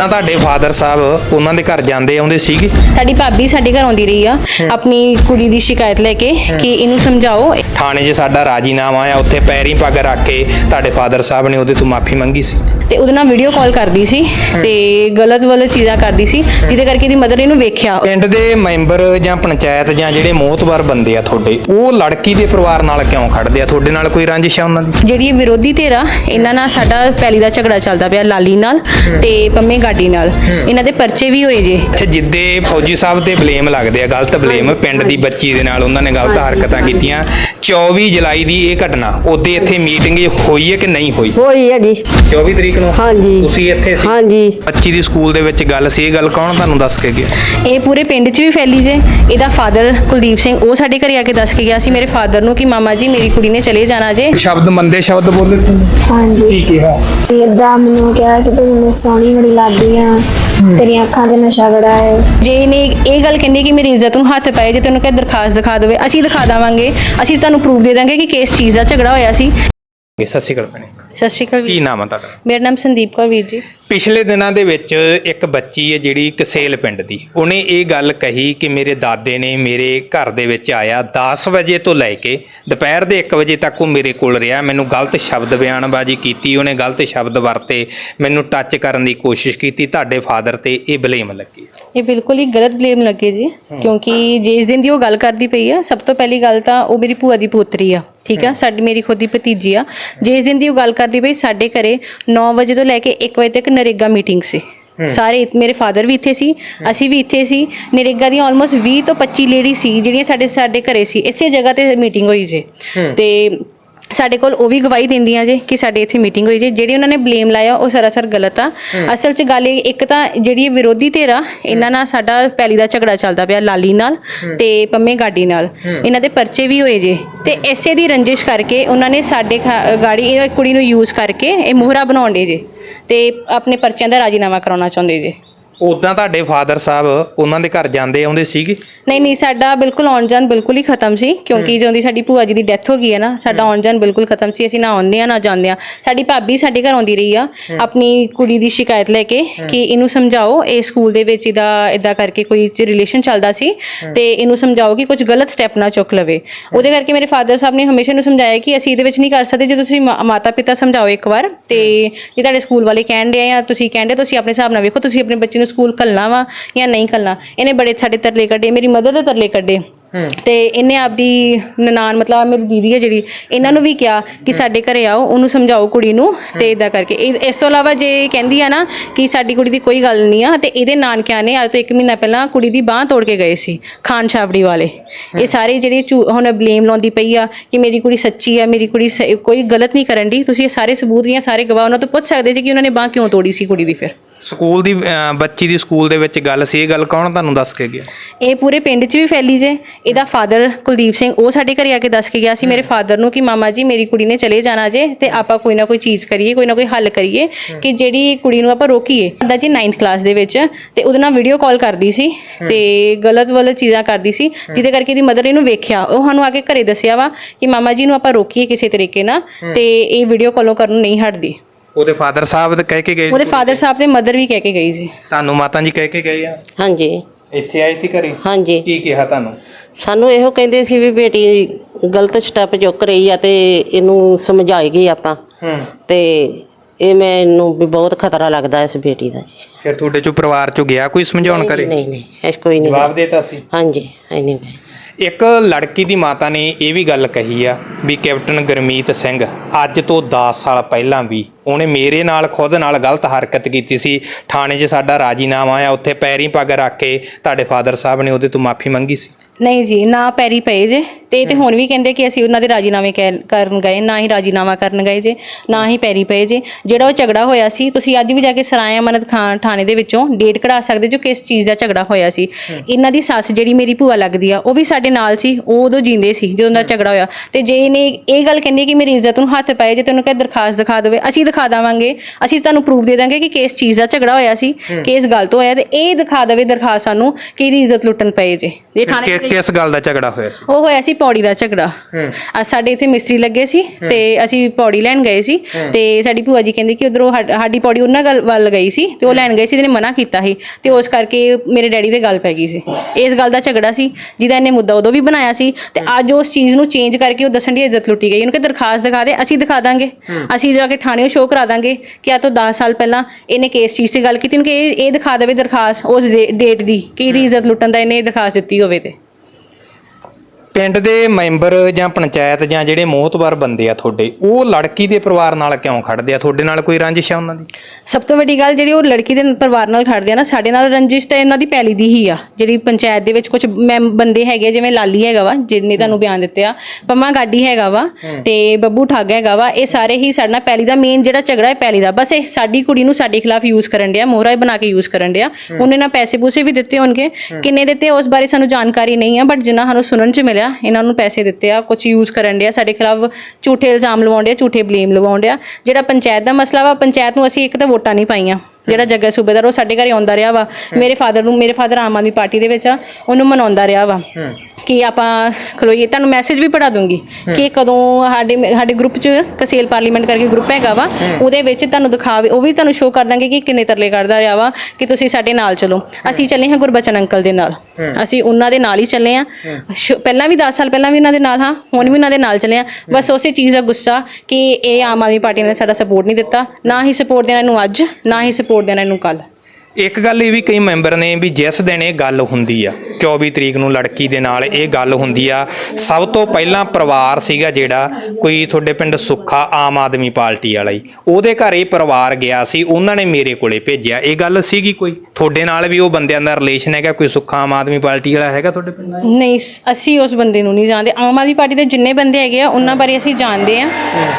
ਤਾਂ ਤੁਹਾਡੇ ਫਾਦਰ ਸਾਹਿਬ ਉਹਨਾਂ ਦੇ ਘਰ ਜਾਂਦੇ ਆਉਂਦੇ ਸੀਗੇ? ਸਾਡੀ ਭਾਬੀ ਸਾਡੇ ਘਰ ਆਉਂਦੀ ਰਹੀ ਆ। ਆਪਣੀ ਕੁੜੀ ਦੀ ਸ਼ਿਕਾਇਤ ਲੈ ਕੇ ਕਿ ਇਹਨੂੰ ਸਮਝਾਓ। ਥਾਣੇ 'ਚ ਸਾਡਾ ਰਾਜੀਨਾਮਾ ਆ ਉੱਥੇ ਪੈਰੀਂ ਪੱਗ ਰੱਖ ਕੇ ਤੁਹਾਡੇ ਫਾਦਰ ਸਾਹਿਬ ਨੇ ਉਹਦੇ ਤੋਂ ਮਾਫੀ ਮੰਗੀ ਸੀ। ਤੇ ਉਹਦੇ ਨਾਲ ਵੀਡੀਓ ਕਾਲ ਕਰਦੀ ਸੀ ਤੇ ਗਲਤ ਗਲਤ ਚੀਜ਼ਾਂ ਕਰਦੀ ਸੀ ਜਿਹਦੇ ਕਰਕੇ ਇਹਦੀ ਮਦਰ ਇਹਨੂੰ ਵੇਖਿਆ। ਪਿੰਡ ਦੇ ਮੈਂਬਰ ਜਾਂ ਪੰਚਾਇਤ ਜਾਂ ਜਿਹੜੇ ਮੋਹਤਵਾਰ ਬੰਦੇ ਆ ਤੁਹਾਡੇ ਉਹ ਲੜਕੀ ਦੇ ਪਰਿਵਾਰ ਨਾਲ ਕਿਉਂ ਖੜਦੇ ਆ? ਤੁਹਾਡੇ ਨਾਲ ਕੋਈ ਰੰਜਿਸ਼ ਆ ਉਹਨਾਂ ਦੀ? ਜਿਹੜੀ ਇਹ ਵਿਰੋਧੀ ਧਿਰ ਆ ਇਹਨਾਂ ਨਾਲ ਸਾਡਾ ਪੈਲੀ ਦਾ ਝਗੜਾ ਚੱਲਦਾ ਪਿਆ ਲਾਲੀ ਨਾਲ ਤੇ ਪੰਮੇ ਗਾਡੀ ਨਾਲ। ਇਹਨਾਂ ਦੇ ਪਰਚੇ ਵੀ ਹੋਏ ਜੇ। ਅੱਛਾ ਜਿੱਦੇ ਫੌਜੀ ਸਾਹਿਬ ਤੇ ਬਲੇਮ ਲੱਗਦੇ ਆ ਗਲਤ ਬਲੇਮ ਪਿੰਡ ਦੀ ਬੱਚੀ ਦੇ ਨਾਲ ਉਹਨਾਂ ਨੇ ਗਲਤ ਹਰਕਤਾਂ ਕੀਤੀਆਂ। 24 ਜੁਲਾਈ ਦੀ ਇਹ ਘਟਨਾ ਉਹਦੇ ਇੱਥੇ ਮੀਟਿੰਗ ਹੋਈ ਹੈ ਕਿ ਨਹੀਂ ਹੋਈ? ਹੋਈ ਹੈ ਜੀ। 24 ਤਰੀਕ ਨੂੰ? ਹਾਂਜੀ। ਤੁਸੀਂ ਇੱਥੇ ਸੀ? ਹਾਂਜੀ। ਬੱਚੀ ਦੀ ਸਕੂਲ ਦੇ ਵਿੱਚ ਗੱਲ ਸੀ ਇਹ ਗੱਲ ਕੌਣ ਤੁਹਾਨੂੰ ਦੱਸ ਕੇ ਗਿਆ? ਇਹ ਪੂਰੇ ਪਿੰਡ 'ਚ ਵੀ ਫੈਲੀ ਜੇ। ਇਹਦਾ ਫਾਦਰ ਕੁਲਦੀਪ ਸਿੰਘ ਉਹ ਸਾਡੇ ਘਰੇ ਆ ਕੇ ਦੱਸ ਕੇ ਗਿਆ ਸੀ ਮੇਰੇ ਫਾਦਰ ਨੂੰ ਕਿ ਮਾਮਾ ਜੀ ਮੇਰੀ ਕੁੜੀ ਨੇ ਚਲੇ ਜਾਣਾ ਜੇ। ਸ਼ਬਦ ਮੰਦੇ ਸ਼ਬਦ ਬੋਲੇ ਤੁਸੀਂ? ਹਾਂਜੀ। ਕੀ ਕਿਹਾ? ਇਦਾਂ ਮੈਨੂੰ ਕਿਹਾ ਕਿ ਤੂੰ ਮੈਨੂੰ ਸੋਹਣੀ ਬੜੀ ਲੱਗਦੀ ਆ ਤੇਰੀਆਂ ਅੱਖਾਂ 'ਚ ਨਸ਼ਾ ਬੜਾ ਹੈ। ਜੇ ਇਹਨੇ ਇਹ ਗੱਲ ਕਹਿੰਦੀ ਕਿ ਮੇਰੀ ਇੱਜ਼ਤ ਨੂੰ ਹੱਥ ਪਾਏ ਜੇ ਤੈਨੂੰ ਕਿ ਦਰਖਾਸਤ ਦਿਖਾ ਦੇਵੇ ਅਸੀਂ ਦਿਖਾ ਦੇਵਾਂਗੇ। ਅਸੀਂ ਤੁਹਾਨੂੰ ਪ੍ਰੂਫ ਦੇ ਦਾਂਗੇ ਕਿ ਕਿਸ ਚੀਜ਼ ਦਾ ਝਗੜਾ ਹੋਇਆ ਸੀ। ਸਤਿ ਸ਼੍ਰੀ ਅਕਾਲ ਭੈਣੇ। ਸਤਿ ਸ਼੍ਰੀ ਅਕਾਲ ਕੀ ਨਾਮ ਆ ਤੁਹਾਡਾ? ਮੇਰਾ ਨਾਮ ਸੰਦੀਪ ਕੌਰ ਵੀਰ ਜੀ। ਪਿਛਲੇ ਦਿਨਾਂ ਦੇ ਵਿੱਚ ਇੱਕ ਬੱਚੀ ਹੈ ਜਿਹੜੀ ਕਸੇਲ ਪਿੰਡ ਦੀ। ਉਹਨੇ ਇਹ ਗੱਲ ਕਹੀ ਕਿ ਮੇਰੇ ਦਾਦੇ ਨੇ ਮੇਰੇ ਘਰ ਦੇ ਵਿੱਚ ਆਇਆ 10 ਵਜੇ ਤੋਂ ਲੈ ਕੇ ਦੁਪਹਿਰ ਦੇ 1 ਵਜੇ ਤੱਕ ਉਹ ਮੇਰੇ ਕੋਲ ਰਿਹਾ। ਮੈਨੂੰ ਗਲਤ ਸ਼ਬਦ ਬਿਆਨਬਾਜ਼ੀ ਕੀਤੀ ਉਹਨੇ ਗਲਤ ਸ਼ਬਦ ਵਰਤੇ। ਮੈਨੂੰ ਟੱਚ ਕਰਨ ਦੀ ਕੋਸ਼ਿਸ਼ ਕੀਤੀ। ਤੁਹਾਡੇ ਫਾਦਰ ਤੇ ਇਹ ਬਲੇਮ ਲੱਗੀ। ਇਹ ਬਿਲਕੁਲ ਹੀ ਗਲਤ ਬਲੇਮ ਲੱਗੇ ਜੀ ਕਿਉਂਕਿ ਜਿਸ ਦਿਨ ਦੀ ਉਹ ਗੱਲ ਕਰਦੀ ਪਈ ਆ ਸਭ ਤੋਂ ਪਹਿਲੀ ਗੱਲ ਤਾਂ ਉਹ ਮੇਰੀ ਭੂਆ ਦੀ ਪੋਤਰੀ ਆ ਠੀਕ ਆ? ਸਾਡੀ ਮੇਰੀ ਖੁਦ ਦੀ ਭਤੀਜੀ ਆ। ਜਿਸ ਦਿਨ ਦੀ ਉਹ ਗੱਲ ਕਰਦੀ ਪਈ ਸਾਡੇ ਘਰੇ 9 ਵਜੇ ਤੋਂ ਲੈ ਕੇ 1 ਵਜੇ ਤੱਕ ਨਰੇਗਾ ਮੀਟਿੰਗ ਸੀ। ਸਾਰੇ ਮੇਰੇ ਫਾਦਰ ਵੀ ਇੱਥੇ ਸੀ ਅਸੀਂ ਵੀ ਇੱਥੇ ਸੀ। ਨਰੇਗਾ ਦੀਆਂ ਆਲਮੋਸਟ 20 ਤੋਂ 25 ਲੇਡੀ ਸੀ ਜਿਹੜੀਆਂ ਸਾਡੇ ਸਾਡੇ ਘਰੇ ਸੀ। ਇਸੇ ਜਗ੍ਹਾ ਤੇ ਮੀਟਿੰਗ ਹੋਈ ਜੇ। ਤੇ ਸਾਡੇ ਕੋਲ ਉਹ ਵੀ ਗਵਾਹੀ ਦਿੰਦੀਆਂ ਜੇ ਕਿ ਸਾਡੇ ਇੱਥੇ ਮੀਟਿੰਗ ਹੋਈ ਜੇ। ਜਿਹੜੀ ਉਹਨਾਂ ਨੇ ਬਲੇਮ ਲਾਇਆ ਉਹ ਸਰਾਸਰ ਗਲਤ ਆ। ਅਸਲ 'ਚ ਗੱਲ ਇਹ ਇੱਕ ਤਾਂ ਜਿਹੜੀ ਇਹ ਵਿਰੋਧੀ ਧਿਰ ਆ ਇਹਨਾਂ ਨਾਲ ਸਾਡਾ ਪੈਲੀ ਦਾ ਝਗੜਾ ਚੱਲਦਾ ਪਿਆ ਲਾਲੀ ਨਾਲ ਤੇ ਪੰਮੇ ਗਾਡੀ ਨਾਲ। ਇਹਨਾਂ ਦੇ ਪਰਚੇ ਵੀ ਹੋਏ ਜੇ। ਤੇ ਐਸੇ ਦੀ ਰੰਜਿਸ਼ ਕਰਕੇ ਉਹਨਾਂ ਨੇ ਸਾਡੇ ਗਾੜੀ ਇਹ ਕੁੜੀ ਨੂੰ ਯੂਜ਼ ਕਰਕੇ ਇਹ ਮੋਹਰਾ ਬਣਾਉਣ ਦੇ ਜੇ। ਤੇ ਆਪਣੇ ਪਰਚਿਆਂ ਦਾ ਰਾਜੀਨਾਮਾ ਕਰਾਉਣਾ ਚਾਹੁੰਦੇ ਜੇ। ਉਦਾਂ ਤੁਹਾਡੇ ਫਾਦਰ ਸਾਹਿਬ ਉਹਨਾਂ ਦੇ ਘਰ ਜਾਂਦੇ ਆਉਂਦੇ ਸੀਗੇ? ਨਹੀਂ ਨਹੀਂ ਸਾਡਾ ਬਿਲਕੁਲ ਆਉਣ ਜਾਣ ਬਿਲਕੁਲ ਹੀ ਖਤਮ ਸੀ ਕਿਉਂਕਿ ਜਦੋਂ ਦੀ ਸਾਡੀ ਭੂਆ ਜੀ ਦੀ ਡੈਥ ਹੋ ਗਈ ਹੈ ਨਾ ਸਾਡਾ ਆਉਣ ਜਾਣ ਬਿਲਕੁਲ ਖਤਮ ਸੀ ਅਸੀਂ ਨਾ ਆਉਂਦੇ ਆ ਨਾ ਜਾਂਦੇ ਆ ਸਾਡੀ ਭਾਬੀ ਸਾਡੇ ਘਰ ਆਉਂਦੀ ਰਹੀ ਆ ਆਪਣੀ ਕੁੜੀ ਦੀ ਸ਼ਿਕਾਇਤ ਲੈ ਕੇ ਕਿ ਇਹਨੂੰ ਸਮਝਾਓ ਇਹ ਸਕੂਲ ਦੇ ਵਿੱਚ ਇਹਦਾ ਇਦਾਂ ਕਰਕੇ ਕੋਈ ਰਿਲੇਸ਼ਨ ਚੱਲਦਾ ਸੀ ਤੇ ਇਹਨੂੰ ਸਮਝਾਓ ਕਿ ਕੁਝ ਗਲਤ ਸਟੈਪ ਨਾ ਚੁੱਕ ਲਵੇ। ਉਹਦੇ ਕਰਕੇ ਮੇਰੇ ਫਾਦਰ ਸਾਹਿਬ ਨੇ ਹਮੇਸ਼ਾ ਨੂੰ ਸਮਝਾਇਆ ਕਿ ਅਸੀਂ ਇਹਦੇ ਵਿੱਚ ਨਹੀਂ ਕਰ ਸਕਦੇ ਜੇ ਤੁਸੀਂ ਮਾਤਾ ਪਿਤਾ ਸਮਝਾਓ ਇੱਕ ਵਾਰ ਤੇ ਜੇ ਤੁਹਾਡੇ ਸਕੂਲ ਵਾਲੇ ਕਹਿਣ ਦੇ ਆ ਤੁਸੀਂ ਕਹਿੰਦੇ ਤੁਸੀਂ ਆਪਣੇ ਹਿਸਾਬ ਨਾਲ ਵੇਖੋ ਤੁਸੀਂ ਆਪਣੇ ਬੱਚੇ ਨੂੰ ਸਕੂਲ ਘੱਲਣਾ ਵਾ ਜਾਂ ਨਹੀਂ ਘੱਲਣਾ ਇਹਨੇ ਬੜੇ ਸਾਡੇ ਤਰਲੇ ਕੱਢੇ ਮੇਰੀ ਮਦਰ ਦੇ ਤਰਲੇ ਕੱਢੇ। ਤੇ ਇਹਨੇ ਆਪਦੀ ਨਨਾਣ ਮਤਲਬ ਮੇਰੀ ਦੀਦੀ ਹੈ ਜਿਹੜੀ ਇਹਨਾਂ ਨੂੰ ਵੀ ਕਿਹਾ ਕਿ ਸਾਡੇ ਘਰੇ ਆਓ ਉਹਨੂੰ ਸਮਝਾਓ ਕੁੜੀ ਨੂੰ ਤੇ ਇਦਾਂ ਕਰਕੇ। ਇਹ- ਇਸ ਤੋਂ ਇਲਾਵਾ ਜੇ ਇਹ ਕਹਿੰਦੀ ਆ ਨਾ ਕਿ ਸਾਡੀ ਕੁੜੀ ਦੀ ਕੋਈ ਗੱਲ ਨਹੀਂ ਆ ਤੇ ਇਹਦੇ ਨਾਨਕਿਆਂ ਨੇ ਅੱਜ ਤੋਂ 1 ਮਹੀਨਾ ਪਹਿਲਾਂ ਕੁੜੀ ਦੀ ਬਾਹ ਤੋੜ ਕੇ ਗਏ ਸੀ ਖਾਨ ਛਾਵੜੀ ਵਾਲੇ। ਇਹ ਸਾਰੇ ਜਿਹੜੇ ਝੂ- ਹੁਣ ਬਲੇਮ ਲਾਉਂਦੀ ਪਈ ਆ ਕਿ ਮੇਰੀ ਕੁੜੀ ਸੱਚੀ ਆ ਮੇਰੀ ਕੁੜੀ ਸ- ਕੋਈ ਗਲਤ ਨਹੀਂ ਕਰਨ ਦੀ ਤੁਸੀਂ ਇਹ ਸਾਰੇ ਸਬੂਤ ਜਾਂ ਸਾਰੇ ਗਵਾਹ ਉਹਨਾਂ ਤੋਂ ਪੁੱਛ ਸਕਦੇ ਜੀ ਕਿ ਉਹਨਾਂ ਨੇ ਬਾਹ ਕਿਉਂ ਤੋੜੀ ਸੀ ਕੁੜੀ ਦੀ ਫਿਰ। ਸਕੂਲ ਦੀ ਅਹ, ਬੱਚੀ ਦੀ ਸਕੂਲ ਦੇ ਵਿੱਚ ਗੱਲ ਸੀ ਇਹ ਗੱਲ ਕੌਣ ਤੁਹਾਨੂੰ ਦੱਸ ਕੇ ਗਿਆ? ਇਹ ਪੂਰੇ ਪਿੰਡ 'ਚ ਵੀ ਫੈਲੀ ਜੇ। ਇਹਦਾ ਫਾਦਰ ਕੁਲਦੀਪ ਸਿੰਘ ਉਹ ਸਾਡੇ ਘਰੇ ਆ ਕੇ ਦੱਸ ਕੇ ਗਿਆ ਸੀ ਮੇਰੇ ਫਾਦਰ ਨੂੰ ਕਿ ਮਾਮਾ ਜੀ ਮੇਰੀ ਕੁੜੀ ਨੇ ਚਲੇ ਜਾਣਾ ਜੇ ਤੇ ਆਪਾਂ ਕੋਈ ਨਾ ਕੋਈ ਚੀਜ਼ ਕਰੀਏ ਕੋਈ ਨਾ ਕੋਈ ਹੱਲ ਕਰੀਏ ਕਿ ਜਿਹੜੀ ਕੁੜੀ ਨੂੰ ਆਪਾਂ ਰੋਕੀਏ। ਦਾ ਜੀ 9th ਕਲਾਸ ਦੇ ਵਿੱਚ ਤੇ ਉਹਦੇ ਨਾਲ ਵੀਡੀਓ ਕਾਲ ਕਰਦੀ ਸੀ ਤੇ ਗਲਤ ਗਲਤ ਚੀਜ਼ਾਂ ਕਰਦੀ ਸੀ। ਜਿਹਦੇ ਕਰਕੇ ਇਹਦੀ ਮਦਰ ਇਹਨੂੰ ਵੇਖਿਆ। ਉਹ ਸਾਨੂੰ ਆ ਕੇ ਘਰੇ ਦੱਸਿਆ ਵਾ ਕਿ ਮਾਮਾ ਜੀ ਨੂੰ ਆਪਾਂ ਰੋਕੀਏ ਕਿਸੇ ਤਰੀਕੇ ਨਾਲ ਤੇ ਇਹ ਵੀਡੀਓ ਕਾਲੋਂ ਕਰਨ ਨਹੀਂ ਹਟਦੀ। ਉਹਦੇ ਫਾਦਰ ਸਾਹਿਬ ਦੇ ਕਹਿ ਕੇ ਗਏ ਉਹਦੇ ਫਾਦਰ ਸਾਹਿਬ ਤੇ ਮਦਰ ਵੀ ਕਹਿ ਕੇ ਗਈ ਸੀ ਤੁਹਾਨੂੰ ਮਾਤਾ ਜੀ ਕਹਿ ਕੇ ਗਏ ਆ? ਹਾਂਜੀ। ਇੱਥੇ ਆਏ ਸੀ ਘਰੇ? ਹਾਂਜੀ। ਕੀ ਕਿਹਾ ਤੁਹਾਨੂੰ? ਸਾਨੂੰ ਇਹੋ ਕਹਿੰਦੇ ਸੀ ਵੀ ਬੇਟੀ ਗਲਤ ਸਟੈਪ ਚੁੱਕ ਰਹੀ ਆ ਤੇ ਇਹਨੂੰ ਸਮਝਾਏਗੀ ਆਪਾਂ। ਹੂੰ। ਤੇ ਇਹ ਮੈਨੂੰ ਵੀ ਬਹੁਤ ਖਤਰਾ ਲੱਗਦਾ ਇਸ ਬੇਟੀ ਦਾ ਜੀ। ਫਿਰ ਤੁਹਾਡੇ ਚੋਂ ਪਰਿਵਾਰ ਚੋਂ ਗਿਆ ਕੋਈ ਸਮਝਾਉਣ ਕਰੇ ਨਹੀਂ ਨਹੀਂ ਇਸ ਕੋਈ ਨਹੀਂ ਜਵਾਬ ਦੇਤਾ ਸੀ? ਹਾਂਜੀ ਐ ਨਹੀਂ ਗਏ ਇੱਕ ਲੜਕੀ ਦੀ ਮਾਤਾ ਨੇ ਇਹ ਵੀ ਗੱਲ ਕਹੀ ਆ ਵੀ ਕੈਪਟਨ ਗਰਮੀਤ ਸਿੰਘ ਅੱਜ ਤੋਂ 10 ਸਾਲ ਪਹਿਲਾਂ ਵੀ ਉਹਨੇ ਮੇਰੇ ਨਾਲ ਖੁਦ ਨਾਲ ਗਲਤ ਹਰਕਤ ਕੀਤੀ ਸੀ। ਥਾਣੇ 'ਚ ਸਾਡਾ ਰਾਜੀਨਾਮਾ ਆ ਉੱਥੇ ਪੈਰੀਂ ਪੱਗ ਰੱਖ ਕੇ ਤੁਹਾਡੇ ਫਾਦਰ ਸਾਹਿਬ ਨੇ ਉਹਦੇ ਤੋਂ ਮਾਫੀ ਮੰਗੀ ਸੀ। ਨਹੀਂ ਜੀ ਨਾ ਪੈਰੀ ਪਏ ਜੇ। ਤੇ ਇਹ ਤੇ ਹੁਣ ਵੀ ਕਹਿੰਦੇ ਕਿ ਅਸੀਂ ਉਹਨਾਂ ਦੇ ਰਾਜੀਨਾਮੇ ਕਹਿ- ਕਰਨ ਗਏ ਨਾ ਹੀ ਰਾਜੀਨਾਮਾ ਕਰਨ ਗਏ ਜੇ ਨਾ ਹੀ ਪੈਰੀ ਪਏ ਜੇ। ਜਿਹੜਾ ਉਹ ਝਗੜਾ ਹੋਇਆ ਸੀ ਤੁਸੀਂ ਅੱਜ ਵੀ ਜਾ ਕੇ ਸਰਾਇਆ ਮਨਤ ਖਾਨ ਥਾਣੇ ਦੇ ਵਿੱਚੋਂ ਡੇਟ ਕਢਾ ਸਕਦੇ ਜੋ ਕਿਸ ਚੀਜ਼ ਦਾ ਝਗੜਾ ਹੋਇਆ ਸੀ। ਇਹਨਾਂ ਦੀ ਸੱਸ ਜਿਹੜੀ ਮੇਰੀ ਭੂਆ ਲੱਗਦੀ ਆ ਉਹ ਵੀ ਸਾਡੇ ਨਾਲ ਸੀ ਉਹ ਉਦੋਂ ਜਿੰਦੇ ਸੀ ਜਦੋਂ ਦਾ ਝਗੜਾ ਹੋਇਆ। ਤੇ ਜੇ ਇਹਨੇ ਇਹ ਗੱਲ ਕਹਿੰਦੀ ਹੈ ਕਿ ਮੇਰੀ ਇੱਜ਼ਤ ਨੂੰ ਹੱਥ ਪਾਏ ਜੇ ਤੈਨੂੰ ਕਹੇ ਦਰਖਾਸਤ ਦਿਖਾ ਦੇਵੇ ਅਸੀਂ ਦਿਖਾ ਦਿਖਾ ਦੇਵਾਂਗੇ। ਅਸੀਂ ਤੁਹਾਨੂੰ ਪ੍ਰੂਫ ਦੇ ਦਾਂਗੇ ਕਿ ਕਿਸ ਚੀਜ਼ ਦਾ ਝਗੜਾ ਹੋਇਆ ਸੀ ਕਿਸ ਗਲਤ ਹੋਇਆ ਤੇ ਇਹ ਦਿਖਾ ਦੇਵੇ ਦਰਖਾਸਤ ਸਾਨੂੰ ਕਿ ਇਹਦੀ ਇੱਜ਼ਤ ਲੁੱਟਣ ਪਏ ਜੇ। ਜੇ ਥਾਣੇ ਕਿ- ਕਿਸ ਗੱਲ ਦਾ ਝਗੜਾ ਹੋਇਆ ਸੀ? ਉਹ ਹੋਇਆ ਸੀ ਪੌੜੀ ਦਾ ਝਗੜਾ। ਅੱਜ ਸਾਡੇ ਇੱਥੇ ਮਿਸਤਰੀ ਲੱਗੇ ਸੀ ਤੇ ਅਸੀਂ ਪੌੜੀ ਲੈਣ ਗਏ ਸੀ ਤੇ ਸਾਡੀ ਭੂਆ ਜੀ ਕਹਿੰਦੀ ਕਿ ਉਧਰੋਂ ਸਾਡੀ ਪੌੜੀ ਉਹਨਾਂ ਗੱਲ ਵੱਲ ਗਈ ਸੀ ਤੇ ਉਹ ਲੈਣ ਗਏ ਸੀ ਤੇ ਇਹਨੇ ਮਨਾ ਕੀਤਾ ਸੀ ਤੇ ਉਸ ਕਰਕੇ ਮੇਰੇ ਡੈਡੀ ਦੇ ਗੱਲ ਪੈ ਗਈ ਸੀ। ਇਸ ਗੱਲ ਦਾ ਝਗੜਾ ਸੀ ਜਿਹਦਾ ਇਹਨੇ ਮੁੱਦਾ ਉਦੋਂ ਵੀ ਬਣਾਇਆ ਸੀ ਤੇ ਅੱਜ ਉਸ ਚੀਜ਼ ਨੂੰ ਚੇਂਜ ਕਰਕੇ ਉਹ ਦੱਸਣ ਦੀ ਇੱਜ਼ਤ ਲੁੱਟੀ ਗਈ। ਉਹਨੂੰ ਕਿ ਦਰਖਾਸਤ ਦਿਖਾ ਦੇ ਅਸੀਂ ਦਿਖਾ ਦਾਂਗੇ। ਅਸੀਂ ਜਾ ਕੇ ਥਾਣੇ ਸ਼ੋਅ ਕਰਾ ਦਾਂਗੇ ਕਿ ਆ ਤੋਂ 10 ਸਾਲ ਪਹਿਲਾਂ ਇਹਨੇ ਕਿਸ ਚੀਜ਼ ਤੇ ਗੱਲ ਕੀਤੀ ਉਹਨੂੰ ਕਿ ਇਹ ਇਹ ਦਿਖਾ ਦੇਵੇ ਦਰਖਾਸਤ ਉਸ ਡੇਟ ਦੀ ਕਿ ਇਹਦੀ ਇੱਜ਼ਤ ਲੁੱਟਣ ਦਾ ਇਹਨੇ ਦਰਖਾਸਤ ਦਿੱਤੀ ਹੋਵੇ ਤੇ। ਪਿੰਡ ਦੇ ਮੈਂਬਰ ਜਾਂ ਪੰਚਾਇਤ ਜਾਂ ਜਿਹੜੇ ਮੋਹਤਵਾਰ ਬੰਦੇ ਆ ਤੁਹਾਡੇ ਉਹ ਲੜਕੀ ਦੇ ਪਰਿਵਾਰ ਨਾਲ ਕਿਉਂ ਖੜਦੇ ਆ? ਤੁਹਾਡੇ ਨਾਲ ਕੋਈ ਰੰਜਿਸ਼ ਆ ਉਹਨਾਂ ਦੀ? ਸਭ ਤੋਂ ਵੱਡੀ ਗੱਲ ਜਿਹੜੀ ਉਹ ਲੜਕੀ ਦੇ ਪਰਿਵਾਰ ਨਾਲ ਖੜਦੇ ਆ ਨਾ ਸਾਡੇ ਨਾਲ ਰੰਜਿਸ਼ ਤਾਂ ਇਹਨਾਂ ਦੀ ਪੈਲੀ ਦੀ ਹੀ ਆ। ਜਿਹੜੀ ਪੰਚਾਇਤ ਦੇ ਵਿੱਚ ਕੁਝ ਬੰਦੇ ਹੈਗੇ ਆ, ਜਿਵੇਂ ਲਾਲੀ ਹੈਗਾ ਵਾ ਜਿਹਨੇ ਤੁਹਾਨੂੰ ਬਿਆਨ ਦਿੱਤੇ ਆ ਪੰਮਾ ਗਾਡੀ ਹੈਗਾ ਵਾ ਤੇ ਬੱਬੂ ਠੱਗ ਹੈਗਾ ਵਾ ਇਹ ਸਾਰੇ ਹੀ ਸਾਡੇ ਨਾਲ ਪੈਲੀ ਦਾ ਮੇਨ ਜਿਹੜਾ ਝਗੜਾ ਹੈ ਪੈਲੀ ਦਾ। ਬਸ ਇਹ ਸਾਡੀ ਕੁੜੀ ਨੂੰ ਸਾਡੇ ਖਿਲਾਫ ਯੂਜ਼ ਕਰਨ ਡਿਆ ਮੋਹਰਾ ਬਣਾ ਕੇ ਯੂਜ਼ ਕਰਨ ਡਿਆ। ਉਹਨੇ ਨਾ ਪੈਸੇ ਪੂਸੇ ਵੀ ਦਿੱਤੇ ਹੋਣਗੇ। ਕਿੰਨੇ ਦਿੱਤੇ ਉਸ ਬਾਰੇ ਸਾਨੂੰ ਜਾਣਕਾਰੀ ਨਹੀਂ ਆ ਬਟ ਜਿੰਨਾ ਸਾਨੂੰ ਸੁਣਨ ਚ ਮਿਲਿਆ ਇਹਨਾਂ ਨੂੰ ਪੈਸੇ ਦਿੱਤੇ ਆ ਕੁਝ ਯੂਜ਼ ਕਰਨ ਡਿਆ ਸਾਡੇ ਖਿਲਾਫ ਝੂਠੇ ਇਲਜ਼ਾਮ ਲਵਾਉਣ ਡਿਆ ਝੂਠੇ ਬਲੇਮ ਲਵਾਉਣ ਡਿਆ। ਜਿਹੜਾ ਪੰਚਾਇਤ ਦਾ ਮਸਲਾ ਵਾ ਪੰਚਾਇਤ ਨੂੰ ਅਸੀਂ ਇੱਕ ਤਾਂ ਵੋਟਾਂ ਨਹੀਂ ਪਾਈਆਂ। ਜਿਹੜਾ ਜੱਗਾ ਸੂਬੇਦਾਰ ਉਹ ਸਾਡੇ ਘਰੇ ਆਉਂਦਾ ਰਿਹਾ ਵਾ। ਮੇਰੇ ਫਾਦਰ ਨੂੰ ਮੇਰੇ ਫਾਦਰ ਆਮ ਆਦਮੀ ਪਾਰਟੀ ਦੇ ਵਿੱਚ ਆ ਉਹਨੂੰ ਮਨਾਉਂਦਾ ਰਿਹਾ ਵਾ। ਕਿ ਆਪਾਂ ਖਲੋਈਏ ਤੁਹਾਨੂੰ ਮੈਸੇਜ ਵੀ ਪੜਾ ਦੂੰਗੀ ਕਿ ਕਦੋਂ ਸਾਡੇ ਸਾਡੇ ਗਰੁੱਪ 'ਚ ਕਸੇਲ ਪਾਰਲੀਮੈਂਟ ਕਰਕੇ ਗਰੁੱਪ ਹੈਗਾ ਵਾ ਉਹਦੇ ਵਿੱਚ ਤੁਹਾਨੂੰ ਦਿਖਾਵੇ ਉਹ ਵੀ ਤੁਹਾਨੂੰ ਸ਼ੋਅ ਕਰ ਦਾਂਗੇ ਕਿ ਕਿੰਨੇ ਤਰਲੇ ਕਰਦਾ ਰਿਹਾ ਵਾ ਕਿ ਤੁਸੀਂ ਸਾਡੇ ਨਾਲ ਚਲੋ। ਅਸੀਂ ਚੱਲੇ ਹਾਂ ਗੁਰਬਚਨ ਅੰਕਲ ਦੇ ਨਾਲ। ਅਸੀਂ ਉਹਨਾਂ ਦੇ ਨਾਲ ਹੀ ਚੱਲੇ ਆ ਪਹਿਲਾਂ ਵੀ 10 ਸਾਲ ਪਹਿਲਾਂ ਵੀ ਉਹਨਾਂ ਦੇ ਨਾਲ ਹਾਂ ਹੁਣ ਵੀ ਉਹਨਾਂ ਦੇ ਨਾਲ ਚੱਲੇ ਆ ਬਸ ਉਸੇ ਚੀਜ਼ ਦਾ ਗੁੱਸਾ ਕਿ ਇਹ ਆਮ ਆਦਮੀ ਪਾਰਟੀ ਨੇ ਸਾਡਾ ਸਪੋਰਟ ਨਹੀਂ ਦਿੱਤਾ। ਨਾ ਹੀ ਸਪੋਰਟ ਦੇਣਾ ਇਹਨੂੰ ਅੱਜ ਨਾ ਹੀ ਸਪੋਰਟ ਦੇਣਾ ਇਹਨੂੰ ਕੱਲ ਇੱਕ ਗੱਲ ਇਹ ਵੀ ਕਈ ਮੈਂਬਰ ਨੇ ਵੀ ਜਿਸ ਦਿਨ ਇਹ ਗੱਲ ਹੁੰਦੀ ਆ 24 ਤਰੀਕ ਨੂੰ ਲੜਕੀ ਦੇ ਨਾਲ ਇਹ ਗੱਲ ਹੁੰਦੀ ਆ ਸਭ ਤੋਂ ਪਹਿਲਾਂ ਪਰਿਵਾਰ ਸੀਗਾ ਜਿਹੜਾ ਕੋਈ ਤੁਹਾਡੇ ਪਿੰਡ ਸੁੱਖਾ ਆਮ ਆਦਮੀ ਪਾਰਟੀ ਵਾਲਾ ਹੀ ਉਹਦੇ ਘਰ ਇਹ ਪਰਿਵਾਰ ਗਿਆ ਸੀ ਉਹਨਾਂ ਨੇ ਮੇਰੇ ਕੋਲੇ ਭੇਜਿਆ ਇਹ ਗੱਲ ਸੀਗੀ ਕੋਈ? ਤੁਹਾਡੇ ਨਾਲ ਵੀ ਉਹ ਬੰਦਿਆਂ ਦਾ ਰਿਲੇਸ਼ਨ ਹੈਗਾ ਕੋਈ ਸੁੱਖਾ ਆਮ ਆਦਮੀ ਪਾਰਟੀ ਵਾਲਾ ਹੈਗਾ ਤੁਹਾਡੇ ਪਿੰਡ ਨਹੀਂ ਅਸੀਂ ਉਸ ਬੰਦੇ ਨੂੰ ਨਹੀਂ ਜਾਣਦੇ ਆਮ ਆਦਮੀ ਪਾਰਟੀ ਦੇ ਜਿੰਨੇ ਬੰਦੇ ਹੈਗੇ ਆ ਉਹਨਾਂ ਬਾਰੇ ਅਸੀਂ ਜਾਣਦੇ ਆ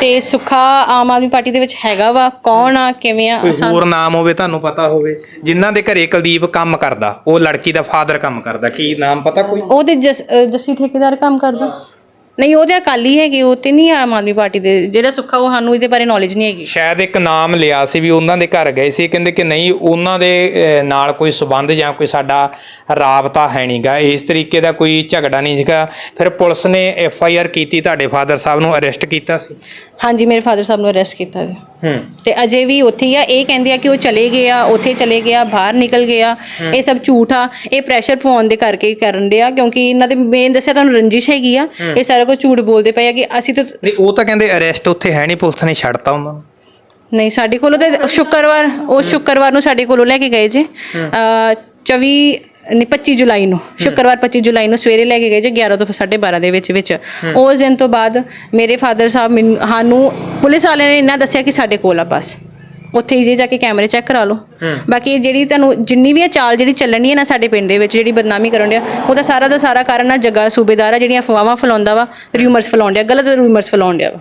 ਤੇ ਸੁੱਖਾ ਆਮ ਆਦਮੀ ਪਾਰਟੀ ਦੇ ਵਿੱਚ ਹੈਗਾ ਵਾ ਕੌਣ ਆ ਕਿਵੇਂ ਆ ਕੋਈ ਹੋਰ ਨਾਮ ਹੋਵੇ ਤੁਹਾਨੂੰ ਪਤਾ ਹੋਵੇ। ਜਿਨ੍ਹਾਂ ਦੇ ਘਰੇ ਕੁਲਦੀਪ ਕੰਮ ਕਰਦਾ ਉਹ ਲੜਕੀ ਦਾ ਫਾਦਰ ਕੰਮ ਕਰਦਾ ਕੀ ਨਾਮ ਪਤਾ ਕੋਈ? ਉਹਦੇ ਜਸ ਅ, ਜੱਸੀ ਠੇਕੇਦਾਰ ਕੰਮ ਕਰਦਾ। ਨਹੀਂ ਉਹਦੇ ਅਕਾਲੀ ਹੈਗੇ ਉਹ ਤੇ ਨਹੀਂ ਆਮ ਆਦਮੀ ਪਾਰਟੀ ਦੇ ਜਿਹੜਾ ਸੁੱਖਾ ਉਹ ਸਾਨੂੰ ਇਹਦੇ ਬਾਰੇ ਨੌਲੇਜ ਨਹੀਂ ਹੈਗੀ। ਸ਼ਾਇਦ ਇੱਕ ਨਾਮ ਲਿਆ ਸੀ ਵੀ ਉਹਨਾਂ ਦੇ ਘਰ ਗਏ ਸੀ ਕਹਿੰਦੇ ਕਿ ਨਹੀਂ ਉਹਨਾਂ ਦੇ ਅਹ, ਨਾਲ ਕੋਈ ਸਬੰਧ ਜਾਂ ਕੋਈ ਸਾਡਾ ਰਾਬਤਾ ਹੈ ਨਹੀਂਗਾ ਇਸ ਤਰੀਕੇ ਦਾ ਕੋਈ ਝਗੜਾ ਨਹੀਂ ਸੀਗਾ। ਫਿਰ ਪੁਲਿਸ ਨੇ ਐਫ ਆਈ ਆਰ ਕੀਤੀ ਤੁਹਾਡੇ ਫਾਦਰ ਸਾਹਿਬ ਨੂੰ ਅਰੈਸਟ ਕੀਤਾ ਸੀ। ਹਾਂਜੀ ਮੇਰੇ ਫਾਦਰ ਸਾਹਿਬ ਨੂੰ ਅਰੈਸਟ ਕੀਤਾ ਗਿਆ ਹੂੰ। ਤੇ ਅਜੇ ਵੀ ਉੱਥੇ ਹੀ ਆ। ਇਹ ਕਹਿੰਦੇ ਆ ਕਿ ਉਹ ਚਲੇ ਗਏ ਆ ਉੱਥੇ ਚਲੇ ਗਿਆ ਬਾਹਰ ਨਿਕਲ ਗਿਆ ਇਹ ਸਭ ਝੂਠ ਆ। ਇਹ ਪ੍ਰੈਸ਼ਰ ਪਾਉਣ ਦੇ ਕਰਕੇ ਕਰਨ ਡਿਆ ਕਿਉਂਕਿ ਇਹਨਾਂ ਦੇ ਮੇਨ ਦੱਸਿਆ ਤੁਹਾਨੂੰ ਰੰਜਿਸ਼ ਹੈਗੀ ਆ। ਇਹ ਸਾਰਾ ਕੁਝ ਝੂਠ ਬੋਲਦੇ ਪਏ ਆ ਕਿ ਅਸੀਂ ਤਾਂ ਨਹੀਂ ਉਹ ਤਾਂ ਕਹਿੰਦੇ ਅਰੈਸਟ ਉੱਥੇ ਹੈ ਨਹੀਂ ਪੁਲਿਸ ਨੇ ਛੱਡਤਾ ਉਹਨਾਂ ਨੂੰ। ਨਹੀਂ ਸਾਡੇ ਕੋਲੋਂ ਤੇ ਸ਼ੁੱਕਰਵਾਰ ਉਹ ਸ਼ੁੱਕਰਵਾਰ ਨੂੰ ਸਾਡੇ ਕੋਲੋਂ ਲੈ ਕੇ ਗਏ ਜੇ। ਅ 24 ਨਹੀਂ 25 ਜੁਲਾਈ ਨੂੰ ਸ਼ੁੱਕਰਵਾਰ 25 ਜੁਲਾਈ ਨੂੰ ਸਵੇਰੇ ਲੈ ਕੇ ਗਏ ਜੇ 11 ਤੋਂ 12:30 ਦੇ ਵਿੱਚ ਵਿੱਚ। ਉਸ ਦਿਨ ਤੋਂ ਬਾਅਦ ਮੇਰੇ ਫਾਦਰ ਸਾਹਿਬ ਮੈਨੂੰ ਸਾਨੂੰ ਪੁਲਿਸ ਵਾਲਿਆਂ ਨੇ ਇੰਨਾ ਦੱਸਿਆ ਕਿ ਸਾਡੇ ਕੋਲ ਆ ਬਸ। ਉੱਥੇ ਹੀ ਜੇ ਜਾ ਕੇ ਕੈਮਰੇ ਚੈੱਕ ਕਰਾ ਲਓ। ਬਾਕੀ ਜਿਹੜੀ ਤੁਹਾਨੂੰ ਜਿੰਨੀ ਵੀ ਇਹ ਚਾਲ ਜਿਹੜੀ ਚੱਲਣੀ ਹੈ ਨਾ ਸਾਡੇ ਪਿੰਡ ਦੇ ਵਿੱਚ ਜਿਹੜੀ ਬਦਨਾਮੀ ਕਰਨ ਡਿਆ ਉਹਦਾ ਸਾਰਾ ਦਾ ਸਾਰਾ ਕਾਰਨ ਨਾ ਜੱਗਾ ਸੂਬੇਦਾਰ ਆ ਜਿਹੜੀਆਂ ਅਫਵਾਹਾਂ ਫੈਲਾਉਂਦਾ ਵਾ ਰਿਊਮਰਸ ਫੈਲਾਉਣ ਡਿਆ ਗਲਤ ਰਿਊਮਰਸ ਫੈਲਾਉਣ ਡਿਆ ਵਾ।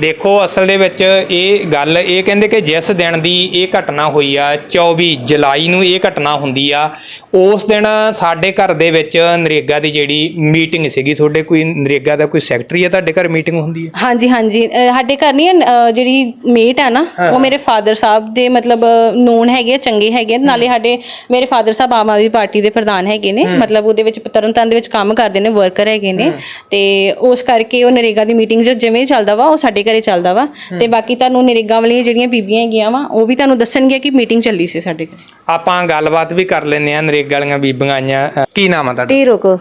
ਦੇਖੋ ਅਸਲ ਦੇ ਵਿੱਚ ਇਹ ਗੱਲ ਇਹ ਕਹਿੰਦੇ ਕਿ ਜਿਸ ਦਿਨ ਦੀ ਇਹ ਘਟਨਾ ਹੋਈ ਆ 24 ਜੁਲਾਈ ਨੂੰ ਇਹ ਘਟਨਾ ਹੁੰਦੀ ਆ ਉਸ ਦਿਨ ਸਾਡੇ ਘਰ ਦੇ ਵਿੱਚ ਨਰੇਗਾ ਦੀ ਜਿਹੜੀ ਮੀਟਿੰਗ ਸੀਗੀ ਤੁਹਾਡੇ ਕੋਈ ਨਰੇਗਾ ਦਾ ਕੋਈ ਸੈਕਟਰੀ ਆ ਤੁਹਾਡੇ ਘਰ ਮੀਟਿੰਗ ਹੁੰਦੀ ਹੈ ਹਾਂਜੀ ਹਾਂਜੀ। ਅਹ ਸਾਡੇ ਘਰ ਨਹੀਂ ਅਹ ਜਿਹੜੀ ਮੇਟ ਆ ਨਾ ਉਹ ਮੇਰੇ ਫਾਦਰ ਸਾਹਿਬ ਦੇ ਮਤਲਬ ਨੋਨ ਹੈਗੇ ਆ, ਚੰਗੇ ਹੈਗੇ ਆ। ਨਾਲੇ ਸਾਡੇ ਮੇਰੇ ਫਾਦਰ ਸਾਹਿਬ ਆਮ ਆਦਮੀ ਪਾਰਟੀ ਦੇ ਪ੍ਰਧਾਨ ਹੈਗੇ ਨੇ। ਮਤਲਬ ਉਹਦੇ ਵਿੱਚ ਤਰਨਤਾਰਨ ਦੇ ਵਿੱਚ ਕੰਮ ਕਰਦੇ ਨੇ ਵਰਕਰ ਹੈਗੇ ਨੇ। ਤੇ ਉਸ ਕਰਕੇ ਉਹ ਨਰੇਗਾ ਦੀ ਮੀਟਿੰਗ ਜੋ ਜਿਵੇਂ ਚੱਲਦਾ ਵਾ ਉਹ ਸਾਡੇ ਘਰੇ ਚੱਲਦਾ ਵਾ ਤੇ ਬਾਕੀ ਤੁਹਾਨੂੰ ਨਰੇਗਾ ਵਾਲੀਆਂ ਜਿਹੜੀਆਂ ਬੀਬੀਆਂ ਹੈਗੀਆਂ ਵਾ ਉਹ ਵੀ ਤੁਹਾਨੂੰ ਦੱਸਣਗੇ ਕਿ ਮੀਟਿੰਗ ਚੱਲੀ ਸੀ ਸਾਡੇ ਘਰੇ। ਆਪਾਂ ਗੱਲਬਾਤ ਵੀ ਕਰ ਲੈਂਦੇ ਆ ਨਰੇਗਾ ਵਾਲੀਆਂ ਬੀਬੀਆਂ ਆਈਆਂ। ਅ, ਕੀ ਨਾਮ ਆ ਤੁਹਾਡਾ? ਢੀਰੋ ਕੋ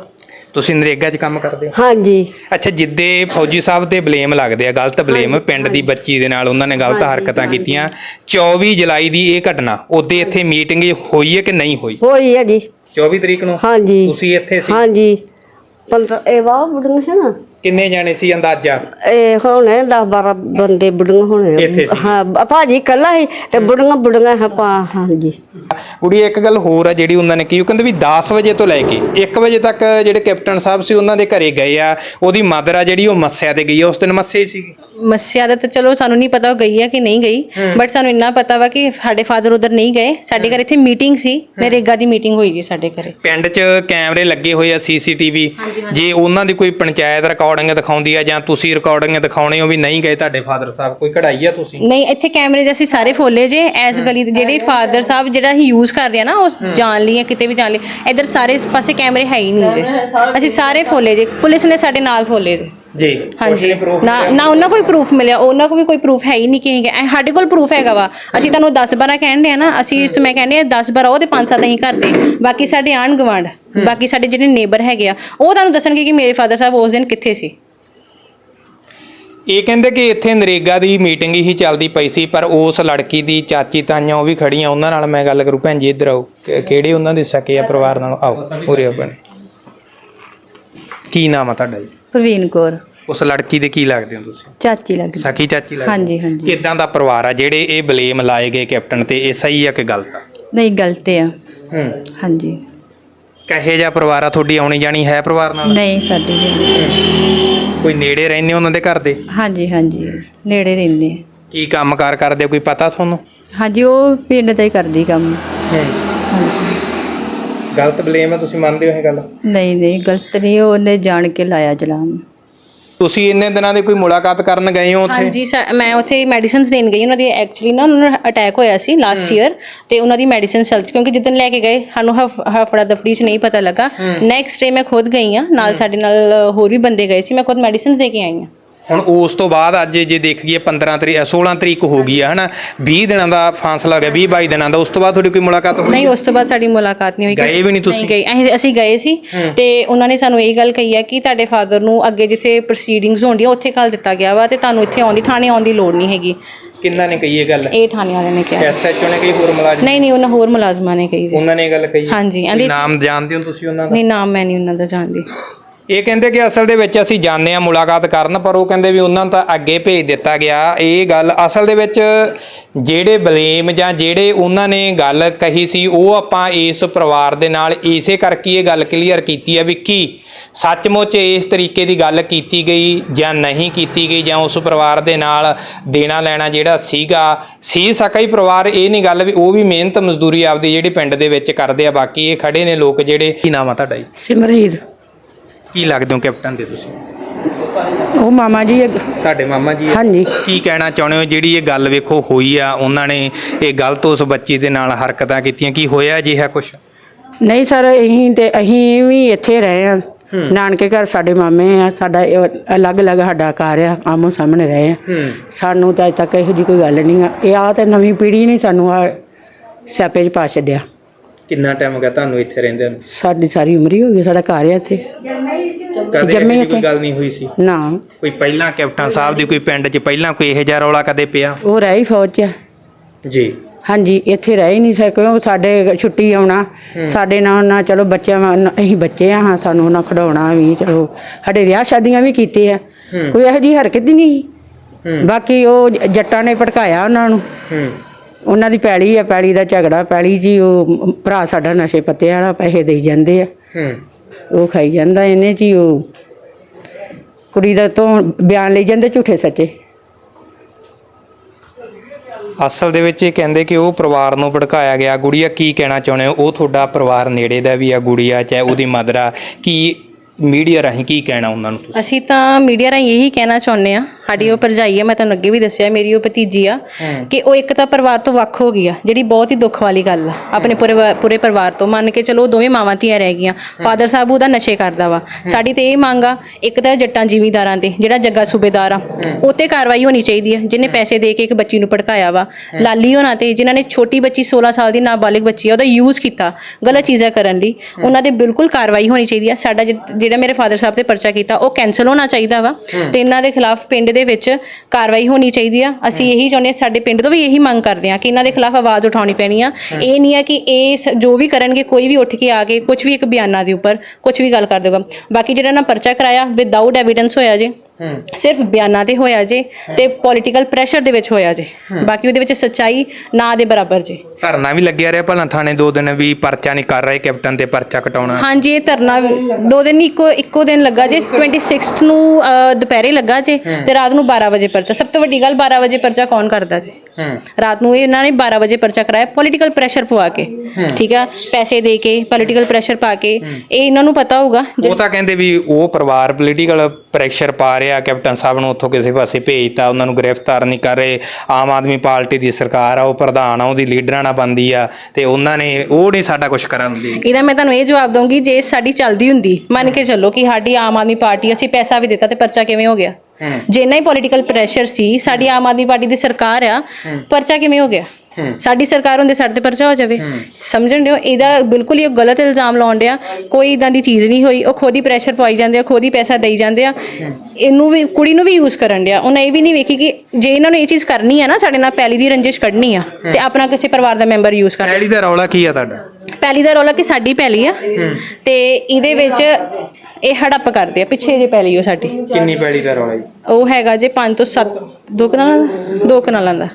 ਤੁਸੀਂ ਨਰੇਗਾ 'ਚ ਕੰਮ ਕਰਦੇ ਹੋ? ਹਾਂਜੀ। ਅੱਛਾ ਜਿੱਦੇ ਫੌਜੀ ਸਾਹਿਬ ਤੇ ਬਲੇਮ ਲੱਗਦੇ ਆ ਗਲਤ ਬਲੇਮ ਪਿੰਡ ਦੀ ਬੱਚੀ ਦੇ ਨਾਲ ਉਹਨਾਂ ਨੇ ਗਲਤ ਹਰਕਤਾਂ ਕੀਤੀਆਂ। 24 ਜੁਲਾਈ ਦੀ ਇਹ ਘਟਨਾ ਉਹਦੇ ਇੱਥੇ ਮੀਟਿੰਗ ਹੋਈ ਹੈ ਕਿ ਨਹੀਂ ਹੋਈ? ਹੋਈ ਹੈ ਜੀ। 24 ਤਰੀਕ ਨੂੰ? ਹਾਂਜੀ। ਤੁਸੀਂ ਇੱਥੇ ਸੀ? ਹਾਂਜੀ। ਪੰਦਰਾਂ ਇਹ ਵਾਹ ਬੁੜੀਆਂ ਹੈ ਨਾ। ਕਿੰਨੇ ਜਾਣੇ ਸੀ ਅੰਦਾਜ਼ਾ? ਇਹ ਹੋਣੇ 10 12 ਬੰਦੇ ਬੁੜੀਆਂ ਹੋਣੇ। ਇੱਥੇ ਸੀ। ਹਾਂ ਬ- ਭਾਜੀ ਇਕੱਲਾ ਹੀ ਤੇ ਬੁੜੀਆਂ ਬੁੜੀਆਂ ਆਪਾਂ ਹਾਂਜੀ। ਕੁੜੀ ਇੱਕ ਗੱਲ ਹੋਰ ਆ ਜਿਹੜੀ ਉਹਨਾਂ ਨੇ ਕੀ ਉਹ ਕਹਿੰਦੇ ਵੀ 10 ਵਜੇ ਤੋਂ ਲੈ ਕੇ 1 ਵਜੇ ਤੱਕ ਜਿਹੜੇ ਕੈਪਟਨ ਸਾਹਿਬ ਸੀ ਉਹਨਾਂ ਦੇ ਘਰੇ ਗਏ ਆ। ਉਹਦੀ ਮਦਰ ਆ ਜਿਹੜੀ ਉਹ ਮੱਸਿਆ ਤੇ ਗਈ ਆ। ਉਸ ਦਿਨ ਮੱਸੇ ਸੀ ਮੱਸਿਆ ਦਾ ਤਾਂ ਚਲੋ ਸਾਨੂੰ ਨਹੀਂ ਪਤਾ ਉਹ ਗਈ ਹੈ ਕਿ ਨਹੀਂ ਗਈ ਬਟ ਸਾਨੂੰ ਇੰਨਾ ਪਤਾ ਵਾ ਕਿ ਸਾਡੇ ਫਾਦਰ ਉਧਰ ਨਹੀਂ ਗਏ। ਸਾਡੇ ਘਰ ਇੱਥੇ ਮੀਟਿੰਗ ਸੀ ਨਰੇਗਾ ਦੀ ਮੀਟਿੰਗ ਹੋਈ ਜੀ ਸਾਡੇ ਘਰੇ। ਪਿੰਡ 'ਚ ਕੈਮਰੇ ਲੱਗੇ ਹੋਏ ਆ ਸੀਸੀਟੀਵੀ। ਜੇ ਉਹਨਾਂ ਦੀ ਕੋਈ ਪੰਚਾਇਤ ਰਿਕਾਰਡ ਰਿਕਾਰਡਿੰਗ ਦਿਖਾਉਂਦੀ ਆ ਜਾਂ ਤੁਸੀਂ ਰਿਕਾਰਡਿੰਗ ਦਿਖਾਉਣੇ ਹੋ ਵੀ ਨਹੀਂ ਗਏ ਤੁਹਾਡੇ ਫਾਦਰ ਸਾਹਿਬ ਕੋਈ ਕਢਾਈ ਆ ਤੁਸੀਂ? ਨਹੀਂ ਇੱਥੇ ਕੈਮਰੇ 'ਚ ਅਸੀਂ ਸਾਰੇ ਫੋਲੇ ਜੇ ਐਸ ਗਲੀ ਦੇ ਜਿਹੜੇ ਫਾਦਰ ਸਾਹਿਬ ਜਿਹੜਾ ਅਸੀਂ ਯੂਜ਼ ਕਰਦੇ ਆ ਨਾ ਉਸ ਜਾਣ ਲਈ ਜਾਂ ਕਿਤੇ ਵੀ ਜਾਣ ਲਈ ਇੱਧਰ ਸਾਰੇ ਪਾਸੇ ਕੈਮਰੇ ਹੈ ਹੀ ਨਹੀਂ ਜੇ। ਅਸੀਂ ਸਾਰੇ ਫੋਲੇ ਜੇ ਪੁਲਿਸ ਨੇ ਸਾਡੇ ਨਾਲ ਫੋਲੇ ਜੇ। ਜੀ। ਹਾਂਜੀ। ਨਾ ਨਾ ਉਹਨਾਂ ਕੋਈ ਪ੍ਰੂਫ ਮਿਲਿਆ। ਉਹਨਾਂ ਕੋਲ ਵੀ ਕੋਈ ਪ੍ਰੂਫ ਹੈ ਹੀ ਨਹੀਂ ਕਿ ਹੈਗਾ ਐ ਸਾਡੇ ਕੋਲ ਪ੍ਰੂਫ ਹੈਗਾ ਵਾ। ਅਸੀਂ ਤੁਹਾਨੂੰ 10 12 ਕਹਿਣ ਦੇ ਆ ਨਾ ਅਸੀਂ ਇਸ ਤੋਂ ਮੈਂ ਕਹਿੰਦੇ ਆ 10 12 ਉਹਦੇ 5 7 ਅਸੀਂ ਕਰਦੇ ਬਾਕੀ ਸਾਡੇ ਆਣ ਗਵਾਂਡ ਬਾਕੀ ਸਾਡੇ ਜਿਹੜੇ ਨੇਬਰ ਹੈਗੇ ਆ ਉਹ ਤੁਹਾਨੂੰ ਦੱਸਣਗੇ ਕਿ ਮੇਰੇ ਫਾਦਰ ਸਾਹਿਬ ਉਸ ਦਿਨ ਕਿੱਥੇ ਸੀ। ਇਹ ਕਹਿੰਦੇ ਕਿ ਇੱਥੇ ਨਰੇਗਾ ਦੀ ਮੀਟਿੰਗ ਹੀ ਚੱਲਦੀ ਪਈ ਸੀ ਪਰ ਉਸ ਲੜਕੀ ਦੀ ਚਾਚੀ ਤਾਈਆਂ ਉਹ ਵੀ ਖੜੀਆਂ। ਉਹਨਾਂ ਨਾਲ ਮੈਂ ਗੱਲ ਕਰੂ। ਭੈਣ ਜੀ ਇੱਧਰ ਆਓ। ਕਿ- ਕਿਹੜੇ ਉਹਨਾਂ ਦੇ ਸਕੇ ਆ ਪਰਿਵਾਰ ਨਾਲ? ਆਓ ਉਰੇ ਆਓ ਭੈਣੇ। ਕੀ ਨਾਮ ਆ ਤੁਹਾਡਾ ਜੀ? ਪ੍ਰਵੀਨ ਕੌਰ। ਉਸ ਲੜਕੀ ਦੇ ਕੀ ਲੱਗਦੇ ਹੋ ਤੁਸੀਂ? ਚਾਚੀ ਲੱਗਦੀ। ਸਕੀ ਚਾਚੀ ਲੱਗਦੇ? ਹਾਂਜੀ ਹਾਂਜੀ। ਕਿਦਾਂ ਦਾ ਪਰਿਵਾਰ ਆ? ਜਿਹੜੇ ਇਹ ਬਲੇਮ ਲਾਏ ਗਏ ਕੈਪਟਨ ਤੇ ਇਹ ਸਹੀ ਆ ਕਿ ਗਲਤ ਆ? ਨਹੀਂ ਗਲਤ ਆ। ਹੂੰ। ਹਾਂਜੀ। ਕਹੇ ਜਿਹਾ ਪਰਿਵਾਰ ਆ ਤੁਹਾਡੀ ਆਉਣੀ ਜਾਣੀ ਹੈ ਪਰਿਵਾਰ ਨਾਲ? ਨਹੀਂ ਸਾਡੀ ਵੀ। ਕੋਈ ਨੇੜੇ ਰਹਿੰਦੇ ਉਹਨਾਂ ਦੇ ਘਰ ਦੇ? ਹਾਂਜੀ ਹਾਂਜੀ। ਨੇੜੇ ਰਹਿੰਦੇ ਆ। ਕੀ ਕੰਮਕਾਰ ਕਰਦੇ ਕੋਈ ਪਤਾ ਤੁਹਾਨੂੰ? ਹਾਂਜੀ ਉਹ ਪਿੰਡ ਦਾ ਹੀ ਕਰਦੀ ਕੰਮ। ਹੂੰ। ਹਾਂਜੀ। ਗਲਤ ਬਲੇਮ ਆ ਤੁਸੀਂ ਮੰਨਦੇ ਹੋ ਇਹ ਗੱਲ? ਨਹੀਂ ਨਹੀਂ ਗਲਤ ਨਹੀਂ ਉਹਨੇ ਜਾਣ ਕੇ ਲਾਇਆ ਜਲਾਮ। ਤੁਸੀਂ ਇੰਨੇ ਦਿਨਾਂ ਦੀ ਕੋਈ ਮੁਲਾਕਾਤ ਕਰਨ ਗਏ ਹੋ ਉੱਥੇ? ਹਾਂਜੀ ਸਰ ਮੈਂ ਉੱਥੇ ਮੈਡੀਸਿਨਸ ਦੇਣ ਗਈ ਉਹਨਾਂ ਦੀ ਐਕਚੁਅਲੀ ਨਾ ਉਹਨਾਂ ਨੂੰ ਅਟੈਕ ਹੋਇਆ ਸੀ ਲਾਸਟ ਈਅਰ ਤੇ ਉਹਨਾਂ ਦੀ ਮੈਡੀਸਿਨ ਚੱਲ ਕਿਉਂਕਿ ਜਿੱਦਨ ਲੈ ਕੇ ਗਏ ਸਾਨੂੰ ਹਫ- ਹਫੜਾ ਦਫੜੀ ਚ ਨਹੀਂ ਪਤਾ ਲੱਗਾ। ਨੈਕਸਟ ਡੇ ਮੈਂ ਖੁਦ ਗਈ ਆ ਨਾਲ ਸਾਡੇ ਨਾਲ ਹੋਰ ਵੀ ਬੰਦੇ ਗਏ ਸੀ ਮੈਂ ਖੁਦ ਮੈਡੀਸਿਨਸ ਦੇ ਕੇ ਆਈ ਆ ਹੁਣ ਉਸ ਤੋਂ ਬਾਅਦ ਅੱਜ ਜੇ ਦੇਖ ਗਏ 15 ਤਰੀਕ 16 ਤਰੀਕ ਹੋ ਗਈ ਆ ਹਨਾ? 20 ਦਿਨਾਂ ਦਾ ਫਾਸਲਾ ਹੋ ਗਿਆ 20 22 ਦਿਨਾਂ ਦਾ। ਉਸ ਤੋਂ ਬਾਅਦ ਤੁਹਾਡੀ ਕੋਈ ਮੁਲਾਕਾਤ ਹੋਈ? ਨਹੀਂ ਉਸ ਤੋਂ ਬਾਅਦ ਸਾਡੀ ਮੁਲਾਕਾਤ ਨਹੀਂ ਹੋਈ। ਗਏ ਵੀ ਨਹੀਂ ਤੁਸੀਂ? ਗਏ। ਅਸੀਂ ਅਸੀਂ ਗਏ ਸੀ ਤੇ ਉਹਨਾਂ ਨੇ ਸਾਨੂੰ ਇਹ ਗੱਲ ਕਹੀ ਹੈ ਕਿ ਤੁਹਾਡੇ ਫਾਦਰ ਨੂੰ ਅੱਗੇ ਜਿੱਥੇ ਪ੍ਰੋਸੀਡਿੰਗਸ ਹੋਣਡੀਆਂ ਉੱਥੇ ਕੱਲ ਦਿੱਤਾ ਗਿਆ ਵਾ ਤੇ ਤੁਹਾਨੂੰ ਇੱਥੇ ਆਉਣ ਦੀ ਥਾਣੇ ਆਉਣ ਦੀ ਲੋੜ ਨਹੀਂ ਹੈਗੀ। ਕਿੰਨਾ ਨੇ ਕਹੀ ਇਹ ਗੱਲ? ਇਹ ਥਾਣੇ ਵਾਲਿਆਂ ਨੇ ਕਿਹਾ। ਐਸਐਚਓ ਨੇ ਕਹੀ ਹੋਰ ਮੁਲਾਜ਼ਮ? ਨਹੀਂ ਨਹੀਂ ਉਹਨਾਂ ਹੋਰ ਮੁਲਾਜ਼ਮਾਂ ਨੇ ਕਹੀ ਸੀ। ਉਹਨਾਂ ਨੇ ਇਹ ਗੱਲ ਕਹੀ। ਹਾਂਜੀ ਨਾਮ ਜਾਣਦੇ ਹੋ ਤੁਸੀਂ ਉਹਨਾਂ ਦਾ? ਨਹੀਂ ਨਾਮ ਮੈਂ ਨਹੀਂ ਉਹਨਾਂ ਦਾ ਜਾਣਦੀ। ਇਹ ਕਹਿੰਦੇ ਕਿ ਅਸਲ ਦੇ ਵਿੱਚ ਅਸੀਂ ਜਾਂਦੇ ਆ ਮੁਲਾਕਾਤ ਕਰਨ, ਪਰ ਉਹ ਕਹਿੰਦੇ ਵੀ ਉਹਨਾਂ ਨੂੰ ਤਾਂ ਅੱਗੇ ਭੇਜ ਦਿੱਤਾ ਗਿਆ। ਇਹ ਗੱਲ ਅਸਲ ਦੇ ਵਿੱਚ ਜਿਹੜੇ ਬਲੇਮ ਜਾਂ ਜਿਹੜੇ ਉਹਨਾਂ ਨੇ ਗੱਲ ਕਹੀ ਸੀ, ਉਹ ਆਪਾਂ ਇਸ ਪਰਿਵਾਰ ਦੇ ਨਾਲ ਇਸੇ ਕਰਕੇ ਇਹ ਗੱਲ ਕਲੀਅਰ ਕੀਤੀ ਹੈ ਵੀ ਕੀ ਸੱਚਮੁੱਚ ਇਸ ਤਰੀਕੇ ਦੀ ਗੱਲ ਕੀਤੀ ਗਈ ਜਾਂ ਨਹੀਂ ਕੀਤੀ ਗਈ ਜਾਂ ਉਸ ਪਰਿਵਾਰ ਦੇ ਨਾਲ ਦੇਣਾ ਲੈਣਾ ਜਿਹੜਾ ਸੀਗਾ, ਸੀ ਸਕਾ ਹੀ ਪਰਿਵਾਰ, ਇਹ ਨਹੀਂ ਗੱਲ ਵੀ ਉਹ ਵੀ ਮਿਹਨਤ ਮਜ਼ਦੂਰੀ ਆਪਦੀ ਜਿਹੜੇ ਪਿੰਡ ਦੇ ਵਿੱਚ ਕਰਦੇ ਆ, ਬਾਕੀ ਇਹ ਖੜੇ ਨੇ ਲੋਕ ਜਿਹੜੇ। ਕੀ ਨਾਮ ਆ ਤੁਹਾਡਾ ਜੀ? ਸਿਮਰੀਤ ਕੀ ਲੱਗਦੇ ਹੋ ਕੈਪਟਨ ਦੇ ਤੁਸੀਂ? ਉਹ ਮਾਮਾ ਜੀ ਤੁਹਾਡੇ ਮਾਮਾ ਜੀ ਆ। ਹਾਂਜੀ। ਕੀ ਕਹਿਣਾ ਚਾਹੁੰਦੇ ਹੋ? ਜਿਹੜੀ ਇਹ ਗੱਲ ਵੇਖੋ ਹੋਈ ਆ ਉਹਨਾਂ ਨੇ ਇਹ ਗਲਤ ਉਸ ਬੱਚੀ ਦੇ ਨਾਲ ਹਰਕਤਾਂ ਕੀਤੀਆਂ। ਕੀ ਹੋਇਆ ਅਜਿਹਾ ਕੁਝ ਨਹੀਂ ਸਰ ਅਸੀਂ ਤੇ ਅਸੀਂ ਵੀ ਇੱਥੇ ਰਹੇ ਆ ਨਾਨਕੇ ਘਰ ਸਾਡੇ ਮਾਮੇ ਆ ਸਾਡਾ ਇਹ ਅਲੱਗ-ਅਲੱਗ ਸਾਡਾ ਘਰ ਆ ਆਮੋ ਸਾਹਮਣੇ ਰਹੇ ਆ। ਹੂੰ। ਸਾਨੂੰ ਤਾਂ ਅਜੇ ਤੱਕ ਇਹੋ ਜਿਹੀ ਕੋਈ ਗੱਲ ਨਹੀਂ ਆ। ਇਹ ਆ ਤੇ ਨਵੀਂ ਪੀੜ੍ਹੀ ਨੇ ਸਾਨੂੰ ਆ ਸਿਆਪੇ 'ਚ ਪਾ ਛੱਡਿਆ। ਕਿੰਨਾ ਟਾਈਮ ਹੋ ਗਿਆ ਤੁਹਾਨੂੰ ਇੱਥੇ ਰਹਿੰਦੇ ਨੂੰ? ਸਾਡੀ ਸਾਰੀ ਉਮਰ ਹੀ ਹੋ ਗਈ ਸਾਡਾ ਘਰ ਇੱਥੇ। ਕਦੇ ਜੰਮੇ ਇਹੋ ਜਿਹੀ ਕੋਈ। ਗੱਲ ਨਹੀਂ ਹੋਈ ਸੀ? ਨਾ। ਕੋਈ ਪਹਿਲਾਂ ਕੈਪਟਨ ਸਾਹਿਬ ਦੀ ਕੋਈ ਪਿੰਡ 'ਚ ਪਹਿਲਾਂ ਕੋਈ ਇਹੋ ਜਿਹਾ ਰੌਲਾ ਕਦੇ ਪਿਆ? ਉਹ ਰਹਿ ਫੌਜ 'ਚ ਆ। ਜੀ। ਹਾਂਜੀ ਇੱਥੇ ਰਹਿ ਹੀ ਨਹੀਂ ਸਕੇ ਕਿਉਂ ਸਾਡੇ ਛੁੱਟੀ ਆਉਣਾ। ਸਾਡੇ ਨਾਲ ਨਾ ਚਲੋ ਬੱਚਿਆਂ ਵਾਂ- ਅਸੀਂ ਬੱਚੇ ਆ ਹਾਂ ਸਾਨੂੰ ਉਹਨਾਂ ਖਿਡਾਉਣਾ ਵੀ ਚਲੋ। ਸਾਡੇ ਵਿਆਹ ਸ਼ਾਦੀਆਂ ਵੀ ਕੀਤੇ ਆ। ਹੂੰ। ਕੋਈ ਇਹੋ ਜਿਹੀ ਹਰਕਤ ਹੀ ਨਹੀਂ ਹੂੰ। ਬਾਕੀ ਉਹ ਜ- ਜੱਟਾਂ ਨੇ ਭੜਕਾਇਆ ਉਹਨਾਂ ਨੂੰ। ਹੂੰ। ਉਹਨਾਂ ਦੀ ਪੈਲੀ ਆ ਪੈਲੀ ਦਾ ਝਗੜਾ ਪੈਲੀ ਜੀ ਉਹ ਭਰਾ ਸਾਡਾ ਨਸ਼ੇ ਪੱਤੇ ਵਾਲਾ ਪੈਸੇ ਦੇਈ ਜਾਂਦੇ ਆ। ਹੂੰ। ਉਹ ਖਾਈ ਜਾਂਦਾ ਇਹਨੇ ਜੀ ਉਹ ਕੁੜੀ ਦਾ ਤੋਂ ਬਿਆਨ ਲਈ ਜਾਂਦੇ ਝੂਠੇ ਸੱਚੇ। ਅਸਲ ਦੇ ਵਿੱਚ ਇਹ ਕਹਿੰਦੇ ਕਿ ਉਹ ਪਰਿਵਾਰ ਨੂੰ ਭੜਕਾਇਆ ਗਿਆ। ਗੁੜੀਆ ਕੀ ਕਹਿਣਾ ਚਾਹੁੰਦੇ ਹੋ? ਉਹ ਤੁਹਾਡਾ ਪਰਿਵਾਰ ਨੇੜੇ ਦਾ ਵੀ ਆ ਗੁੜੀਆ ਚਾਹੇ ਉਹਦੀ ਮਦਰ ਆ। ਕੀ ਮੀਡੀਆ ਰਾਹੀਂ ਕੀ ਕਹਿਣਾ ਉਹਨਾਂ ਨੂੰ ਅਸੀਂ ਤਾਂ ਮੀਡੀਆ ਰਾਹੀਂ ਇਹੀ ਕਹਿਣਾ ਚਾਹੁੰਦੇ ਆ ਸਾਡੀ ਉਹ ਭਰਜਾਈ ਆ ਮੈਂ ਤੁਹਾਨੂੰ ਅੱਗੇ ਵੀ ਦੱਸਿਆ ਮੇਰੀ ਉਹ ਭਤੀਜੀ ਆ ਕਿ ਉਹ ਇੱਕ ਤਾਂ ਪਰਿਵਾਰ ਤੋਂ ਵੱਖ ਹੋ ਗਈ ਆ ਜਿਹੜੀ ਬਹੁਤ ਹੀ ਦੁੱਖ ਵਾਲੀ ਗੱਲ ਆ। ਆਪਣੇ ਪੂਰੇ ਪੂਰੇ ਪਰਿਵਾਰ ਤੋਂ ਮੰਨ ਕੇ ਚਲੋ ਉਹ ਦੋਵੇਂ ਮਾਵਾਂ ਧੀਆਂ ਰਹਿ ਗਈਆਂ ਫਾਦਰ ਸਾਹਿਬ ਉਹਦਾ ਨਸ਼ੇ ਕਰਦਾ ਵਾ। ਸਾਡੀ ਤੇ ਇਹ ਮੰਗ ਆ ਇੱਕ ਤਾਂ ਜੱਟਾਂ ਜ਼ਿਮੀਂਦਾਰਾਂ ਤੇ ਜਿਹੜਾ ਜੱਗਾ ਸੂਬੇਦਾਰ ਆ ਉੱਤੇ ਕਾਰਵਾਈ ਹੋਣੀ ਚਾਹੀਦੀ ਆ ਜਿਹਨੇ ਪੈਸੇ ਦੇ ਕੇ ਇੱਕ ਬੱਚੀ ਨੂੰ ਭੜਕਾਇਆ ਵਾ ਲਾਲੀ ਹੋਣਾ ਤੇ ਜਿਨ੍ਹਾਂ ਨੇ ਛੋਟੀ ਬੱਚੀ 16 ਸਾਲ ਦੀ ਨਾਬਾਲਿਗ ਬੱਚੀ ਆ ਉਹਦਾ ਯੂਜ਼ ਕੀਤਾ ਗਲਤ ਚੀਜ਼ਾਂ ਕਰਨ ਲਈ। ਉਹਨਾਂ ਦੇ ਬਿਲਕੁਲ ਕਾਰਵਾਈ ਹੋਣੀ ਚਾਹੀਦੀ ਆ। ਸਾਡਾ ਜਿਹੜਾ ਮੇਰੇ ਫਾਦਰ ਸਾਹਿਬ ਤੇ ਪਰਚਾ ਕੀਤਾ ਉਹ ਕੈਨਸਲ ਹੋਣਾ ਚਾਹੀਦਾ ਵਾ ਤੇ ਇਹਨਾਂ ਦੇ ਖਿਲਾਫ ਪਿੰਡ ਦੇ ਵਿੱਚ ਕਾਰਵਾਈ ਹੋਣੀ ਚਾਹੀਦੀ ਆ। ਅਸੀਂ ਇਹੀ ਚਾਹੁੰਦੇ ਆ ਸਾਡੇ ਪਿੰਡ ਤੋਂ ਵੀ ਇਹੀ ਮੰਗ ਕਰਦੇ ਆ ਕਿ ਇਹਨਾਂ ਦੇ ਖਿਲਾਫ ਆਵਾਜ਼ ਉਠਾਉਣੀ ਪੈਣੀ ਆ। ਇਹ ਨਹੀਂ ਆ ਕਿ ਇਹ ਸ- ਜੋ ਵੀ ਕਰਨਗੇ ਕੋਈ ਵੀ ਉੱਠ ਕੇ ਆ ਕੇ ਕੁਝ ਵੀ ਇੱਕ ਬਿਆਨਾਂ ਦੇ ਉੱਪਰ ਕੁਝ ਵੀ ਗੱਲ ਕਰ ਦੇਗਾ ਬਾਕੀ ਜਿਹੜਾ ਨਾ ਪਰਚਾ ਕਰਾਇਆ ਵਿਦਆਊਟ ਐਵੀਡੈਂਸ ਹੋਇਆ ਜੇ। ਸਿਰਫ ਬਿਆਨਾਂ ਤੇ ਹੋਇਆ ਜੇ ਤੇ ਪੋਲੀਟੀਕਲ ਪ੍ਰੈਸ਼ਰ ਦੇ ਵਿੱਚ ਹੋਇਆ ਜੇ। ਬਾਕੀ ਉਹਦੇ ਵਿੱਚ ਸੱਚਾਈ ਨਾ ਦੇ ਬਰਾਬਰ ਜੇ। ਧਰਨਾ ਵੀ ਲੱਗਿਆ ਰਿਹਾ ਭਲਾ ਥਾਣੇ ਦੋ ਦਿਨ ਵੀ ਪਰਚਾ ਨਹੀਂ ਕਰ ਰਹੇ ਕੈਪਟਨ ਤੇ ਪਰਚਾ ਕਟਾਉਣਾ। ਹਾਂਜੀ ਇਹ ਧਰਨਾ ਦੋ ਦਿਨ ਇੱਕੋ ਇੱਕੋ ਦਿਨ ਲੱਗਾ ਜੇ। 26th ਨੂੰ ਦੁਪਹਿਰੇ ਲੱਗਾ ਜੇ ਤੇ ਰਾਤ ਨੂੰ 12 ਵਜੇ ਪਰਚਾ। ਸਭ ਤੋਂ ਵੱਡੀ ਗੱਲ 12 ਵਜੇ ਪਰਚਾ ਕੌਣ ਕਰਦਾ ਜੀ? ਰਾਤ ਨੂੰ ਇਹ ਇਹਨਾਂ ਨੇ 12 ਵਜੇ ਪਰਚਾ ਕਰਾਇਆ ਪੋਲੀਟੀਕਲ ਪ੍ਰੈਸ਼ਰ ਪਵਾ ਕੇ। ਠੀਕ ਆ? ਪੈਸੇ ਦੇ ਕੇ ਪੋਲੀਟੀਕਲ ਪ੍ਰੈਸ਼ਰ ਪਾ ਕੇ ਇਹ ਇਹਨਾਂ ਨੂੰ ਪਤਾ ਹੋਊਗਾ ਉਹ ਤਾਂ ਕਹਿੰਦੇ ਵੀ ਉਹ ਪਰਿਵਾਰ ਪੋਲੀਟੀਕਲ ਪ੍ਰੈਸ਼ਰ ਪਾ ਰਿਹਾ ਕੈਪਟਨ ਸਾਹਿਬ ਨੂੰ ਉੱਥੋਂ ਕਿਸੇ ਪਾਸੇ ਭੇਜਤਾ ਉਹਨਾਂ ਨੂੰ ਗ੍ਰਿਫਤਾਰ ਨਹੀਂ ਕਰ ਰਹੇ। ਆਮ ਆਦਮੀ ਪਾਰਟੀ ਦੀ ਸਰਕਾਰ ਆ ਉਹ ਪ੍ਰਧਾਨ ਆ ਉਹਦੀ ਲੀਡਰਾਂ ਨਾਲ ਬੰਦੀ ਆ ਤੇ ਉਹਨਾਂ ਨੇ ਉਹ ਨਹੀਂ ਸਾਡਾ ਕੁਝ ਕਰਨ ਦੀ ਇਹਦਾ ਮੈਂ ਤੁਹਾਨੂੰ ਇਹ ਜਵਾਬ ਦਊਂਗੀ ਜੇ ਸਾਡੀ ਚੱਲਦੀ ਹੁੰਦੀ ਮੰਨ ਕੇ ਚੱਲੋ ਕਿ ਸਾਡੀ ਆਮ ਆਦਮੀ ਪਾਰਟੀ ਅਸੀਂ ਪੈਸਾ ਵੀ ਦਿੱਤਾ ਤੇ ਪਰਚਾ ਕਿਵੇਂ ਹੋ ਗਿਆ? ਜੇ ਇੰਨਾ ਹੀ ਪੋਲੀਟੀਕਲ ਪ੍ਰੈਸ਼ਰ ਸੀ ਸਾਡੀ ਆਮ ਆਦਮੀ ਪਾਰਟੀ ਦੀ ਸਰਕਾਰ ਆ ਪਰਚਾ ਕਿਵੇਂ ਹੋ ਗਿਆ? ਸਾਡੀ ਸਰਕਾਰ ਹੁੰਦੇ ਸਾਡੇ ਤੇ ਪਰਚਾ ਹੋ ਜਾਵੇ। ਸਮਝਣ ਦਿਓ ਇਹਦਾ ਬਿਲਕੁਲ ਹੀ ਗਲਤ ਇਲਜ਼ਾਮ ਲਾਉਣ ਡਿਆ। ਕੋਈ ਇਦਾਂ ਦੀ ਚੀਜ਼ ਨਹੀਂ ਹੋਈ ਉਹ ਖੁਦ ਹੀ ਪ੍ਰੈਸ਼ਰ ਪਾਈ ਜਾਂਦੇ ਆ ਖੁਦ ਹੀ ਪੈਸਾ ਦੇਈ ਜਾਂਦੇ ਆ। ਇਹਨੂੰ ਵੀ ਕੁੜੀ ਨੂੰ ਵੀ ਯੂਜ਼ ਕਰਨ ਡਿਆ। ਉਹਨਾਂ ਇਹ ਵੀ ਨਹੀਂ ਵੇਖੀ ਕਿ ਜੇ ਇਹਨਾਂ ਨੂੰ ਇਹ ਚੀਜ਼ ਕਰਨੀ ਆ ਨਾ ਸਾਡੇ ਨਾਲ ਪਹਿਲੀ ਦੀ ਰੰਜਿਸ਼ ਕੱਢਣੀ ਆ ਤੇ ਆਪਣਾ ਕਿਸੇ ਪਰਿਵਾਰ ਦਾ ਮੈਂਬਰ ਯੂਜ਼ ਕਰ ਪਹਿਲੀ ਦਾ ਰੌਲਾ ਕੀ ਆ ਤੁਹਾਡਾ? ਪਹਿਲੀ ਦਾ ਰੌਲਾ ਕਿ ਸਾਡੀ ਪਹਿਲੀ ਆ। ਤੇ ਇਹਦੇ ਵਿੱਚ ਇਹ ਹੜੱਪ ਕਰਦੇ ਆ ਪਿੱਛੇ ਜੇ ਪਹਿਲੀ ਉਹ ਸਾਡੀ। ਕਿੰਨੀ ਪਹਿਲੀ ਦਾ ਰੌਲਾ ਜੀ? ਉਹ ਹੈਗਾ ਜੇ 5 ਤੋਂ 7 ਦੋ ਕਨਾਲਾਂ ਦਾ ਦੋ ਕਨਾਲਾਂ ਦਾ।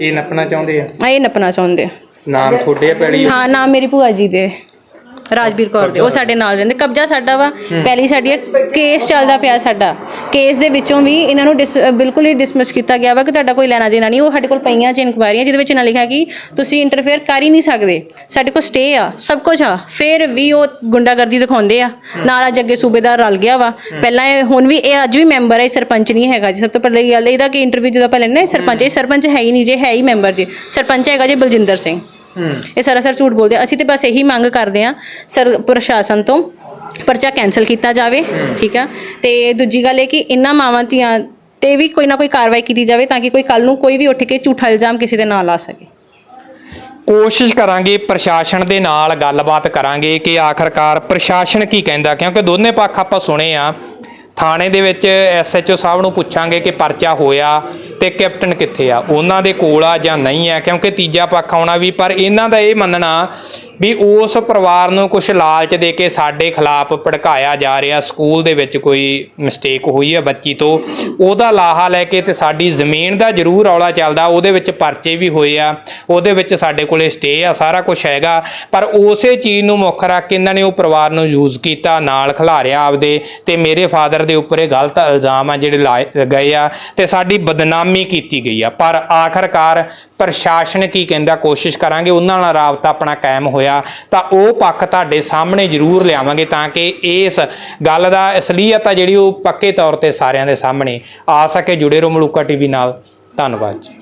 ਇਹ ਨੱਪਣਾ ਚਾਹੁੰਦੇ ਆ? ਇਹ ਨੱਪਣਾ ਚਾਹੁੰਦੇ ਆ। ਨਾਮ ਤੁਹਾਡੇ ਆ ਪਹਿਲੀ ਹਾਂ ਨਾਮ ਮੇਰੀ ਭੂਆ ਜੀ ਦੇ। ਰਾਜਵੀਰ ਕੌਰ ਦੇ ਉਹ ਸਾਡੇ ਨਾਲ ਰਹਿੰਦੇ ਕਬਜ਼ਾ ਸਾਡਾ ਵਾ ਪਹਿਲੀ ਸਾਡੀ ਕੇਸ ਚੱਲਦਾ ਪਿਆ ਸਾਡਾ ਕੇਸ ਦੇ ਵਿੱਚੋਂ ਵੀ ਇਹਨਾਂ ਨੂੰ ਡਿਸ- ਬਿਲਕੁਲ ਹੀ ਡਿਸਮਿਸ ਕੀਤਾ ਗਿਆ ਵਾ ਕਿ ਤੁਹਾਡਾ ਕੋਈ ਲੈਣਾ ਦੇਣਾ ਨਹੀਂ ਉਹ ਸਾਡੇ ਕੋਲ ਪਈਆਂ ਚ ਇਨਕੁਆਇਰੀਆਂ ਜਿਹਦੇ ਵਿੱਚ ਨਾ ਲਿਖਿਆ ਕਿ ਤੁਸੀਂ ਇੰਟਰਫੇਅਰ ਕਰ ਹੀ ਨਹੀਂ ਸਕਦੇ ਸਾਡੇ ਕੋਲ ਸਟੇ ਆ ਸਭ ਕੁਝ ਆ ਫਿਰ ਵੀ ਉਹ ਗੁੰਡਾਗਰਦੀ ਦਿਖਾਉਂਦੇ ਆ ਨਾਲ ਅੱਜ ਅੱਗੇ ਸੂਬੇਦਾਰ ਰਲ ਗਿਆ ਵਾ ਪਹਿਲਾਂ ਇਹ ਹੁਣ ਵੀ ਇਹ ਅੱਜ ਵੀ ਮੈਂਬਰ ਹੈ ਇਹ ਸਰਪੰਚ ਨਹੀਂ ਹੈਗਾ ਜੀ ਸਭ ਤੋਂ ਪਹਿਲਾਂ ਇਹ ਗੱਲ ਇਹਦਾ ਕਿ ਇੰਟਰਵਿਊ ਜਦੋਂ ਆਪਾਂ ਲੈਣੇ ਸਰਪੰਚ ਇਹ ਸਰਪੰਚ ਹੈ ਹੀ ਨਹੀਂ ਜੇ ਹੈ ਹੀ ਮੈਂਬਰ ਜੀ ਸਰਪੰਚ ਹੈਗਾ ਜੀ ਬਲਜਿੰਦਰ ਸਿੰਘ। ਇਹ ਸਰਾਸਰ ਝੂਠ ਬੋਲਦੇ ਆ। ਅਸੀਂ ਤੇ ਬਸ ਇਹੀ ਮੰਗ ਕਰਦੇ ਆ ਸਰ, ਪ੍ਰਸ਼ਾਸਨ ਤੋਂ ਪਰਚਾ ਕੈਨਸਲ ਕੀਤਾ ਜਾਵੇ, ਠੀਕ ਆ? ਤੇ ਦੂਜੀ ਗੱਲ ਇਹ ਕਿ ਇਹਨਾਂ ਮਾਵਾਂ ਧੀਆਂ ਤੇ ਵੀ ਕੋਈ ਨਾ ਕੋਈ ਕਾਰਵਾਈ ਕੀਤੀ ਜਾਵੇ ਤਾਂ ਕਿ ਕੋਈ ਕੱਲ ਨੂੰ ਕੋਈ ਵੀ ਉੱਠ ਕੇ ਝੂਠਾ ਇਲਜ਼ਾਮ ਕਿਸੇ ਦੇ ਨਾਲ ਲਾ ਸਕੇ। ਕੋਸ਼ਿਸ਼ ਕਰਾਂਗੇ ਪ੍ਰਸ਼ਾਸਨ ਦੇ ਨਾਲ ਗੱਲਬਾਤ ਕਰਾਂਗੇ ਕਿ ਆਖਰਕਾਰ ਪ੍ਰਸ਼ਾਸਨ ਕੀ ਕਹਿੰਦਾ, ਕਿਉਂਕਿ ਦੋਨੇ ਪੱਖ ਆਪਾਂ ਸੁਣੇ ਆ। ਥਾਣੇ ਦੇ ਵਿੱਚ ਐਸਐਚਓ ਸਾਹਿਬ ਨੂੰ ਪੁੱਛਾਂਗੇ ਕਿ ਪਰਚਾ ਹੋਇਆ ਤੇ ਕੈਪਟਨ ਕਿੱਥੇ ਆ? ਉਹਨਾਂ ਦੇ ਕੋਲ ਆ ਜਾਂ ਨਹੀਂ ਆ? ਕਿਉਂਕਿ ਤੀਜਾ ਪੱਖ ਆਉਣਾ ਵੀ, ਪਰ ਇਹਨਾਂ ਦਾ ਇਹ ਮੰਨਣਾ ਵੀ ਉਸ ਪਰਿਵਾਰ ਨੂੰ ਕੁਝ ਲਾਲਚ ਦੇ ਕੇ ਸਾਡੇ ਖਿਲਾਫ ਭੜਕਾਇਆ ਜਾ ਰਿਹਾ, ਸਕੂਲ ਦੇ ਵਿੱਚ ਕੋਈ ਮਿਸਟੇਕ ਹੋਈ ਹੈ ਬੱਚੀ ਤੋਂ, ਉਹਦਾ ਲਾਹਾ ਲੈ ਕੇ ਤੇ ਸਾਡੀ ਜ਼ਮੀਨ ਦਾ ਜ਼ਰੂਰ ਔਲਾ ਚੱਲਦਾ, ਉਹਦੇ ਵਿੱਚ ਪਰਚੇ ਵੀ ਹੋਏ ਆ, ਉਹਦੇ ਵਿੱਚ ਸਾਡੇ ਕੋਲੇ ਸਟੇ ਆ, ਸਾਰਾ ਕੁਝ ਹੈਗਾ, ਪਰ ਉਸੇ ਚੀਜ਼ ਨੂੰ ਮੁੱਖ ਰੱਖ ਕੇ ਇਹਨਾਂ ਨੇ ਉਹ ਪਰਿਵਾਰ ਨੂੰ ਯੂਜ਼ ਕੀਤਾ, ਨਾਲ ਖਿਲਾਰਿਆ ਆਪਦੇ ਤੇ ਮੇਰੇ ਫਾਦਰ ਦੇ ਉੱਪਰ ਇਹ ਗਲਤ ਇਲਜ਼ਾਮ ਆ ਜਿਹੜੇ ਲਾਏ ਗਏ ਆ ਤੇ ਸਾਡੀ ਬਦਨਾਮੀ ਕੀਤੀ ਗਈ ਆ। ਪਰ ਆਖਰਕਾਰ ਪ੍ਰਸ਼ਾਸਨ ਕੀ ਕਹਿੰਦਾ, ਕੋਸ਼ਿਸ਼ ਕਰਾਂਗੇ ਉਹਨਾਂ ਨਾਲ ਰਾਬਤਾ ਆਪਣਾ ਕਾਇਮ ਹੋਇਆ ਹੋਇਆ, ਤਾਂ ਉਹ ਪੱਖ ਤੁਹਾਡੇ ਸਾਹਮਣੇ ਜ਼ਰੂਰ ਲਿਆਵਾਂਗੇ ਤਾਂ ਕਿ ਇਸ ਗੱਲ ਦਾ ਅਸਲੀਅਤ ਆ ਜਿਹੜੀ ਉਹ ਪੱਕੇ ਤੌਰ ਤੇ ਸਾਰਿਆਂ ਦੇ ਸਾਹਮਣੇ ਆ ਸਕੇ। ਜੁੜੇ ਰਹੋ ਮਲੂਕਾ ਟੀਵੀ ਨਾਲ। ਧੰਨਵਾਦ ਜੀ।